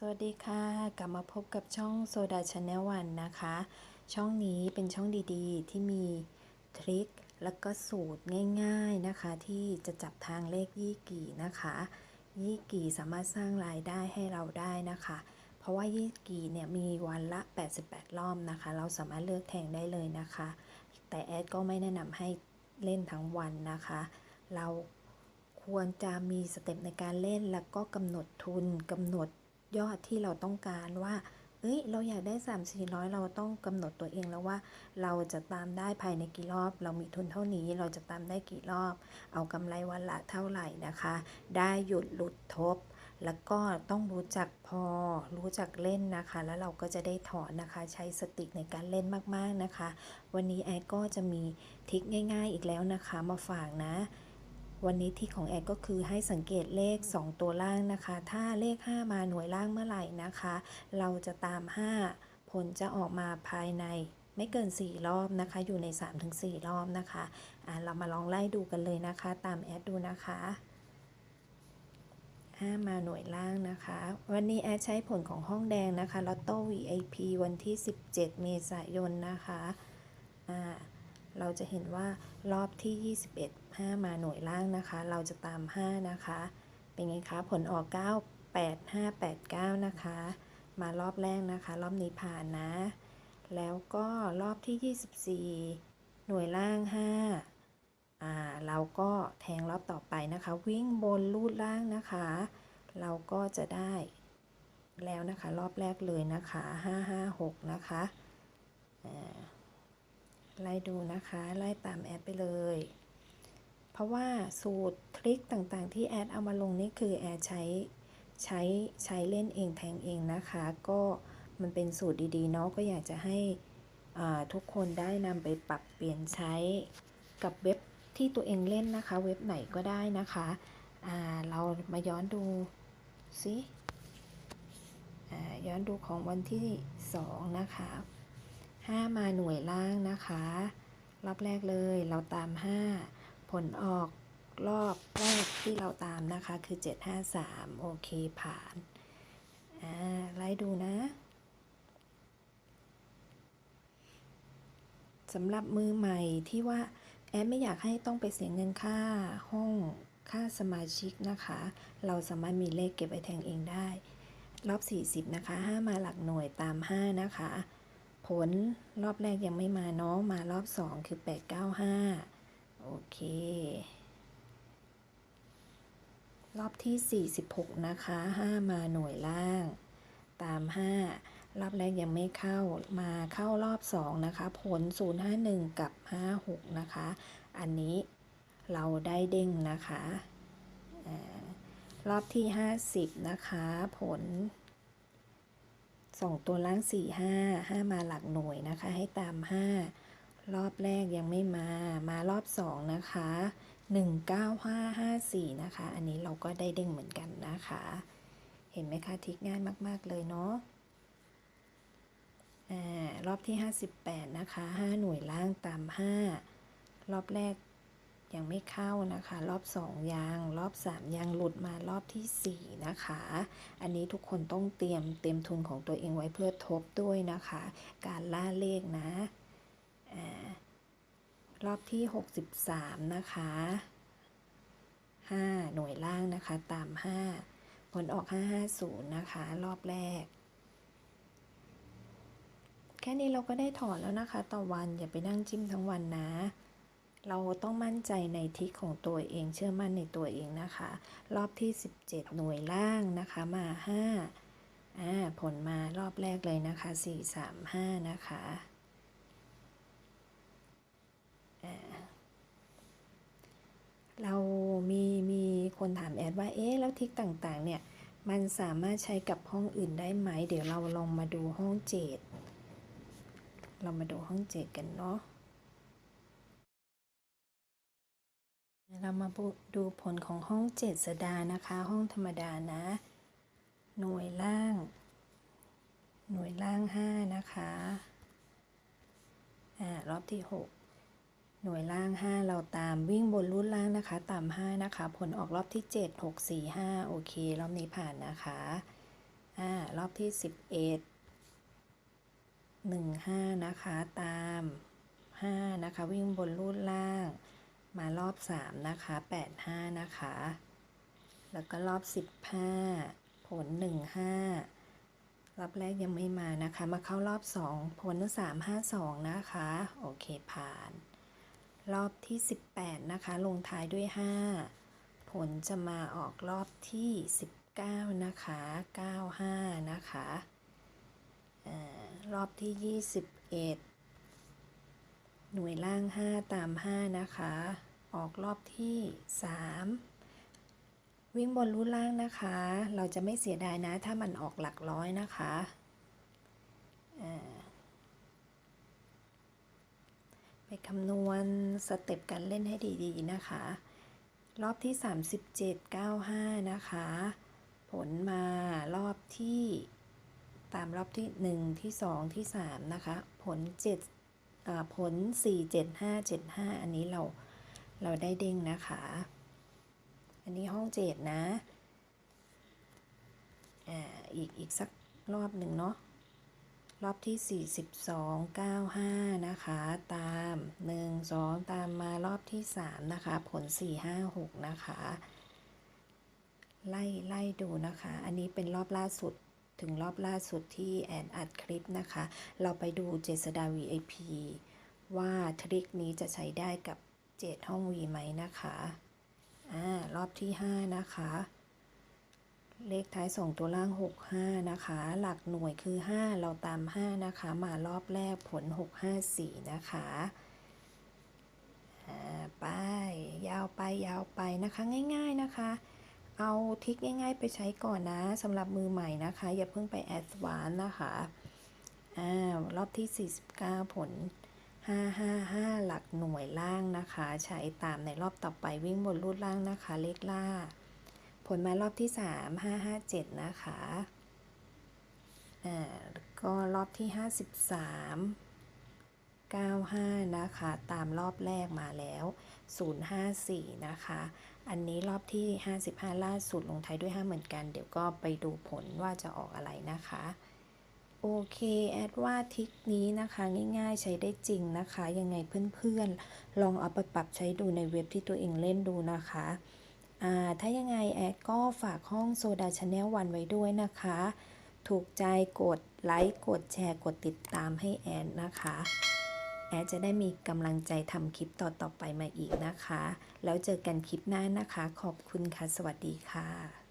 สวัสดีค่ะ กลับมาพบกับช่องโซดาชาแนลวันนะคะ ช่องนี้เป็นช่องดีๆ ที่มีทริคแล้วก็สูตรง่าย ๆนะคะ ที่จะจับทางเลขยี่กี่นะคะ ยี่กี่สามารถสร้างรายได้ให้เราได้นะคะ เพราะว่ายี่กี่เนี่ยมีวันละ 88 รอบนะคะ เราสามารถเลือกแทงได้เลยนะคะ แต่แอดก็ไม่แนะนำให้เล่นทั้งวันนะคะ เราควรจะมีสเต็ปในการเล่นแล้วก็กำหนดทุนกำหนด ยอดที่เราต้องการว่า เอ้ย เราอยากได้ 3 4 0 0 เราต้องกำหนดตัวเองแล้วว่า เราจะตามได้ภายในกี่รอบ เรามีทุนเท่านี้ เราจะตามได้กี่รอบ เอากำไรวันละเท่าไหร่นะคะ ได้หยุดหลุดทบ แล้วก็ต้องรู้จักพอ รู้จักเล่นนะคะ แล้วเราก็จะได้ถอนนะคะ ใช้สติในการเล่นมากๆนะคะ วันนี้แอดก็จะมีทิคง่าย ๆ อีกแล้วนะคะ มาฝากนะ วันนี้ที่ของแอดก็คือให้สังเกตเลข 2 ตัวล่างนะคะ ถ้าเลข 5 มาหน่วยล่างเมื่อไหร่นะคะ เราจะตาม 5 ผลจะออกมาภายในไม่เกิน 4 รอบนะคะ อยู่ใน 3-4 รอบนะคะะเรามาลองไล่ดูกันเลยนะคะ ตามแอดดูนะคะ5มาหน่วยล่างนะคะ วันนี้แอดใช้ผลของห้องแดงนะคะลอตโต้ VIP วันที่ 17 เมษายนนะคะ อ่า เราจะเห็นว่ารอบที่ 21 5 มาหน่วยล่างนะคะ เราจะตาม 5 นะคะ เป็นไงคะ ผลออก 9 8 5 8 9 นะคะ มารอบแรกนะคะ รอบนี้ผ่านนะ แล้วก็รอบที่ 24 หน่วยล่าง 5 อ่า เราก็แทงรอบต่อไปนะคะ วิ่งบนลูดล่างนะคะ เราก็จะได้แล้วนะคะ รอบแรกเลยนะคะ 556 นะคะอ่า ไล่ดูนะคะ ไล่ตามแอดไปเลย เพราะว่าสูตรทริคต่างๆ ที่แอดเอามาลงนี่คือแอดใช้ใช้ใช้เล่นเองแทงเองนะคะ ก็มันเป็นสูตรดีๆเนาะก็อยากจะให้ทุกคนได้นำไปปรับเปลี่ยนใช้กับเว็บที่ตัวเองเล่นนะคะ เว็บไหนก็ได้นะคะเรามาย้อนดูสิย้อนดูของวันที่ 2 นะคะ 5 มาหน่วยล่างนะคะ รอบแรกเลยเราตาม 5 ผลออกรอบแรกที่เราตามนะคะคือ 753 โอเคผ่าน อ่า ไล่ดูนะสำหรับมือใหม่ที่ว่าแอดไม่อยากให้ต้องไปเสียเงินค่าห้องค่าสมาชิกนะคะ เราสามารถมีเลขเก็บไว้แทงเองได้ รอบ 40 นะคะ 5 มาหลักหน่วยตาม 5 นะคะ ผลรอบแรกยังไม่มาเนาะมารอบ2คือ 895 โอเค รอบที่ 46 นะคะ 5 มาหน่วยล่าง ตาม 5 รอบแรกยังไม่เข้ามาเข้ารอบ 2 นะคะ ผล 051 กับ 56 นะคะ อันนี้เราได้เด้งนะคะ รอบที่ 50 นะคะ ผล สองตัวล่างสี่ห้าห้ามาหลักหน่วยนะคะ ให้ตามห้ารอบแรกยังไม่มา มารอบสองนะคะหนึ่งเก้าห้าห้าสี่นะคะ อันนี้เราก็ได้เด้งเหมือนกันนะคะ เห็นไหมคะทิกง่ายมาก ๆ เลยเนาะอ่ารอบที่ห้าสิบแปดนะคะห้าหน่วยล่างตามห้ารอบแรก ยังไม่เข้านะคะ รอบสองยังรอบสามยังหลุดมารอบที่สี่นะคะ อันนี้ทุกคนต้องเตรียมเตรียมทุนของตัวเองไว้เพื่อทบด้วยนะคะ การล่าเลขนะอรอบที่ 63 นะคะ 5 หน่วยล่างนะคะตาม 5 ผลออก 550 นะคะ รอบแรก แค่นี้เราก็ได้ถอนแล้วนะคะ ต่อวันอย่าไปนั่งจิ้มทั้งวันนะ เราต้องมั่นใจในทิศของตัวเอง เชื่อมั่นในตัวเองนะคะ รอบที่ 17 หน่วยล่างนะคะมา 5 อ่า ผลมารอบแรกเลยนะคะ 4 3 5 นะคะอ่าเรามีมีคนถามแอดว่า เอ๊ะ แล้วทิศต่างๆ เนี่ย มันสามารถใช้กับห้องอื่นได้ไหม เดี๋ยวเราลองมาดูห้องเจ็ดเรามาดูห้องเจ็ดกันเนาะ เรามาดูผลของห้องเจ็ดสดานะคะ ห้องธรรมดานะ หน่วยล่าง หน่วยล่างห้านะคะอ่ารอบที่หกหน่วยล่างห้าเราตามวิ่งบนรุ่นล่างนะคะ ตามห้านะคะ ผลออกรอบที่เจ็ดหกสี่ห้าโอเค รอบนี้ผ่านนะคะอ่ารอบที่สิบเอ็ดหนึ่งห้านะคะ ตามห้านะคะ วิ่งบนรูดล่าง มารอบสามนะคะแปดห้านะคะ แล้วก็รอบสิบห้าผลหนึ่งห้ารอบแรกยังไม่มานะคะ มาเข้ารอบสองผลสามห้าสองนะคะ โอเคผ่าน รอบที่ 18 นะคะ ลงท้ายด้วย 5 ผลจะมาออกรอบที่ 19 นะคะ 95 นะคะอารอบที่ 21 หน่วยล่าง 5 ตาม 5 นะคะ ออกรอบที่ 3 วิ่งบนรูดล่างนะคะ เราจะไม่เสียดายนะ ถ้ามันออกหลักร้อยนะคะไปคำนวณสเต็ปการเล่นให้ดีๆนะคะ รอบที่ 37 95 นะคะ ผลมารอบที่ตามรอบที่ 1 ที่ 2 ที่ 3 นะคะ ผล7อ่าผล 4 7 5 7 5 อันนี้เรา เราได้เด้งนะคะ อันนี้ห้องเจ็ดนะอ่าอีก อีกสักรอบหนึ่งเนาะ รอบที่ 42 95 นะคะ ตาม 1 2 ตามมารอบที่ 3 นะคะ ผล 4 5 6 นะคะ ไล่ ไล่ดูนะคะ อันนี้เป็นรอบล่าสุดถึงรอบล่าสุดที่แอนอัดคลิปนะคะ เราไปดูเจษดา VIP ว่าทริคนี้จะใช้ได้กับ เจดห้อง V ไหมนะคะอ่ารอบที่ 5 นะคะ เลขท้าย 2 ตัวล่าง 65 นะคะ หลักหน่วยคือ 5 เราตาม 5 นะคะ มารอบแรกผล 654 นะคะอ่าไปยาวไปยาวไปนะคะง่าย ๆนะคะ เอาทิกง่าย ๆ ไปใช้ก่อนนะสำหรับมือใหม่นะคะ อย่าเพิ่งไปแอดวานนะคะอ่ารอบที่ 49 ผล 555 หลักหน่วยล่างนะคะ ใช้ตามในรอบต่อไปวิ่งบนรูดล่างนะคะ เลขล่า ผลมารอบที่ 3 557 นะคะอ่าก็รอบที่ 53 95 นะคะ ตามรอบแรกมาแล้ว 054 นะคะ อันนี้รอบที่ 55 ล่าสุดลงท้ายด้วย 5 เหมือนกัน เดี๋ยวก็ไปดูผลว่าจะออกอะไรนะคะ โอเค แอดว่าทิกนี้นะคะง่ายๆใช้ได้จริงนะคะ ยังไงเพื่อนๆ ลองเอาไปปรับใช้ดูในเว็บที่ตัวเองเล่นดูนะคะอ่าถ้ายังไงแอดก็ฝากห้องโซดาชาแนลวันไว้ด้วยนะคะ ถูกใจกดไลค์กดแชร์กดติดตามให้แอดนะคะ แอดจะได้มีกำลังใจทำคลิปต่อๆไปมาอีกนะคะ แล้วเจอกันคลิปหน้านะคะ ขอบคุณค่ะ สวัสดีค่ะ